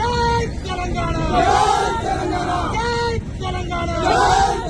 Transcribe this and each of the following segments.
జై తెలంగాణ. జై తెలంగాణ. జై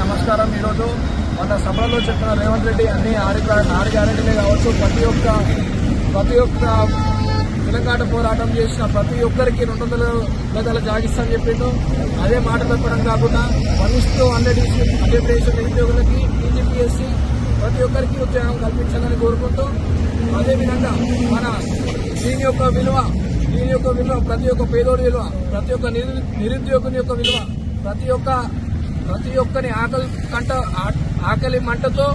నమస్కారం. ఈరోజు మన సభలో చెప్పిన రేవంత్ రెడ్డి అన్ని ఆరు ఆరు గ్యారెంటీలే కావచ్చు ప్రతి ఒక్క ప్రతి ఒక్క తెలంగాణ పోరాటం చేసిన ప్రతి ఒక్కరికి రెండు వందల గదాల జాగిస్తామని చెప్పిండు. అదే మాట చెప్పడం కాకుండా మనిషితో హండ్రెడ్ హండ్రెడ్ నిరుద్యోగులకి బీజేపీఎస్సి ప్రతి ఒక్కరికి ఉద్యోగం కల్పించాలని కోరుకుంటూ అదేవిధంగా మన దీని యొక్క విలువ దీని యొక్క విలువ ప్రతి ఒక్క పేదోడి విలువ ప్రతి ఒక్క నిరుద్యోగుని యొక్క విలువ ప్రతి ఒక్క ప్రతి ఒక్కని ఆకలి కంట ఆకలి మంటతో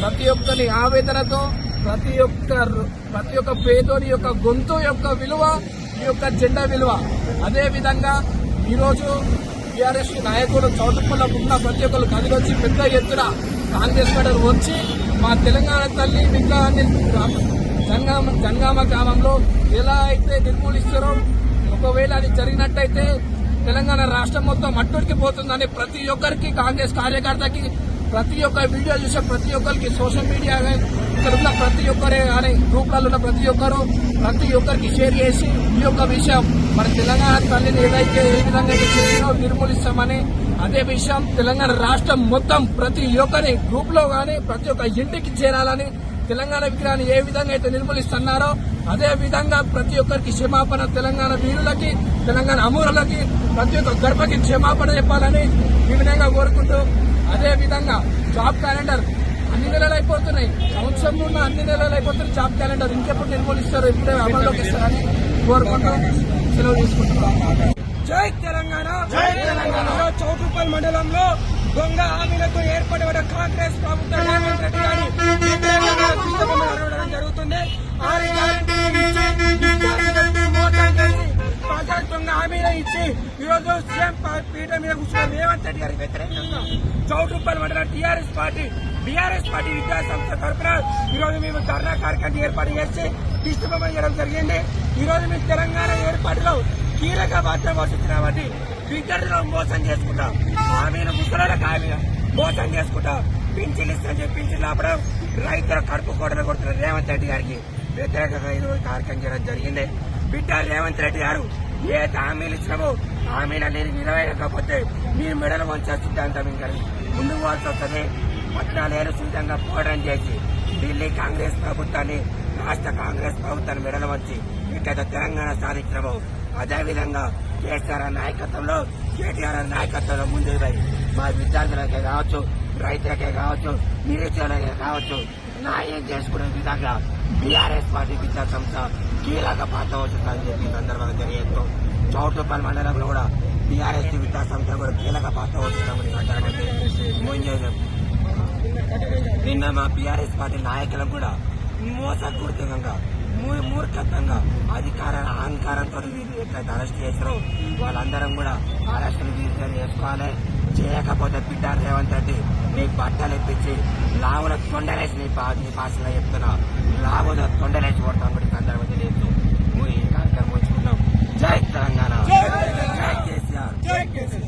ప్రతి ఒక్కని ఆవేదనతో ప్రతి ఒక్క ప్రతి ఒక్క పేదోని యొక్క గొంతు యొక్క విలువ ఈ యొక్క జెండా విలువ. అదేవిధంగా ఈరోజు టీఆర్ఎస్ నాయకుడు చౌటుప్పల్లో ఉన్న ప్రతి ఒక్కరు కదిలొచ్చి పెద్ద ఎత్తున కాంగ్రెస్ పార్టీ వచ్చి మా తెలంగాణ తల్లి విగ్రహాన్ని జంగామ జంగామ గ్రామంలో ఎలా అయితే నిర్మూలిస్తారో ఒకవేళ అది జరిగినట్టయితే తెలంగాణ రాష్ట్రం మొత్తం మట్టుడికి పోతుందని ప్రతి ఒక్కరికి కాంగ్రెస్ కార్యకర్తకి ప్రతి ఒక్క వీడియో చూసే ప్రతి ఒక్కరికి సోషల్ మీడియా ఇక్కడ ఉన్న ప్రతి ఒక్కరే కానీ గ్రూప్లలో ఉన్న ప్రతి ఒక్కరు ప్రతి ఒక్కరికి షేర్ చేసి ఈ యొక్క విషయం మన తెలంగాణ తల్లిని ఏదైతే ఏ విధంగా చేసినో నిర్మూలిస్తామని అదే విషయం తెలంగాణ రాష్ట్రం మొత్తం ప్రతి ఒక్కరి గ్రూప్లో కానీ ప్రతి ఒక్క ఇంటికి చేరాలని తెలంగాణ విగ్రహాన్ని ఏ విధంగా అయితే నిర్మూలిస్తున్నారో అదే విధంగా ప్రతి ఒక్కరికి క్షమాపణ తెలంగాణ వీరులకి తెలంగాణ అమూరులకి ప్రతి ఒక్క గర్భకి క్షమాపణ చెప్పాలని ఈ విధంగా కోరుకుంటూ అదే విధంగా జాబ్ క్యాలెండర్ అన్ని నెలలు అయిపోతున్నాయి. సంవత్సరంలో ఉన్న అన్ని నెలలు అయిపోతున్నాయి. జాబ్ క్యాలెండర్ ఇంకెప్పుడు నిర్మూలిస్తారు ఇప్పుడే అమల్లోకి ఇస్తారని కోరుకుంటూ సెలవు తీసుకుంటున్నాం. జై తెలంగాణ! జై తెలంగాణ! మండలంలో దొంగ హామీలతో ఏర్పడిన కాంగ్రెస్ ప్రభుత్వం రేవంత్ రెడ్డి గారి ఈరోజు సీఎం పీఠం మీద కూర్చున్న రేవంత్ రెడ్డి గారికి వ్యతిరేకంగా రూపాయలు మండలం టీఆర్ఎస్ పార్టీ బీఆర్ఎస్ పార్టీ విద్యా సంస్థ తరఫున ఈరోజు మేము ధర్నా కార్యక్రమం ఏర్పాటు చేసి దిష్టిబొమ్మ చేయడం జరిగింది. ఈరోజు మేము తెలంగాణ ఏర్పాటులో కీలక పాత్ర పోషిస్తున్నామని విద్యార్థులను మోసం చేసుకుంటాం. హామీలు ముసలాలకు హామీలు మోసం చేసుకుంటాం. పింఛన్లు ఇస్తామని చెప్పి పింఛన్లు ఆపడం రైతుల కడుపు కోటలు కొడుతున్న రేవంత్ రెడ్డి గారికి. వ్యతిరేకంగా ఈరోజు కార్యక్రమం చేయడం జరిగింది. బిడ్డ రేవంత్ రెడ్డి గారు ఏ హామీలు ఇచ్చినామో హామీలు అనేది నెరవేరకపోతే మీ మెడలు వంచే సిద్ధాంతం ఇంకా ముందు పోవాల్సి వస్తుంది పద్నాలుగేళ్ళు సువిధంగా పోరాటం చేసి ఢిల్లీ కాంగ్రెస్ ప్రభుత్వాన్ని రాష్ట్ర కాంగ్రెస్ ప్రభుత్వాన్ని మెడలు వంచి ఎట్లయితే తెలంగాణ సాధించడమో అదేవిధంగా కేసీఆర్ నాయకత్వంలో కేటీఆర్ నాయకత్వంలో ముందుకు పోయి మా విద్యార్థులకే కావచ్చు రైతులకే కావచ్చు నిరుద్యోగులకే కావచ్చు న్యాయం చేసుకునే విధంగా బీఆర్ఎస్ పార్టీ విద్యా సంస్థ కీలక పాత్ర వస్తుందని చెప్పి సందర్భంగా తెలియజేస్తూ చౌటుపల్లి మండలంలో కూడా బీఆర్ఎస్ విద్యా సంస్థ కూడా కీలక పాత్ర వస్తుందని సందర్భంగా నిన్న మా బీఆర్ఎస్ పార్టీ నాయకులకు కూడా మోసపూరితంగా మూ- మూర్ఖత్వంగా అధికార అహంకారంతో ఎట్లయితే అరెస్ట్ చేశారో వాళ్ళందరం కూడా అరెస్టులు వీరు చేసుకోవాలి చేయకపోతే బిడ్డ రేవంత్ రెడ్డి నీ బట్టలు ఇప్పించి లావున తొండలేసి నీ పా నీ భాషలో చెప్తున్నా. లావున తొండలేసి కొడతాం కూడా అందరూ తెలియదు నువ్వు ఈ కార్యక్రమం వచ్చుకున్నావు జై తెలంగాణ. జై కేసీఆర్.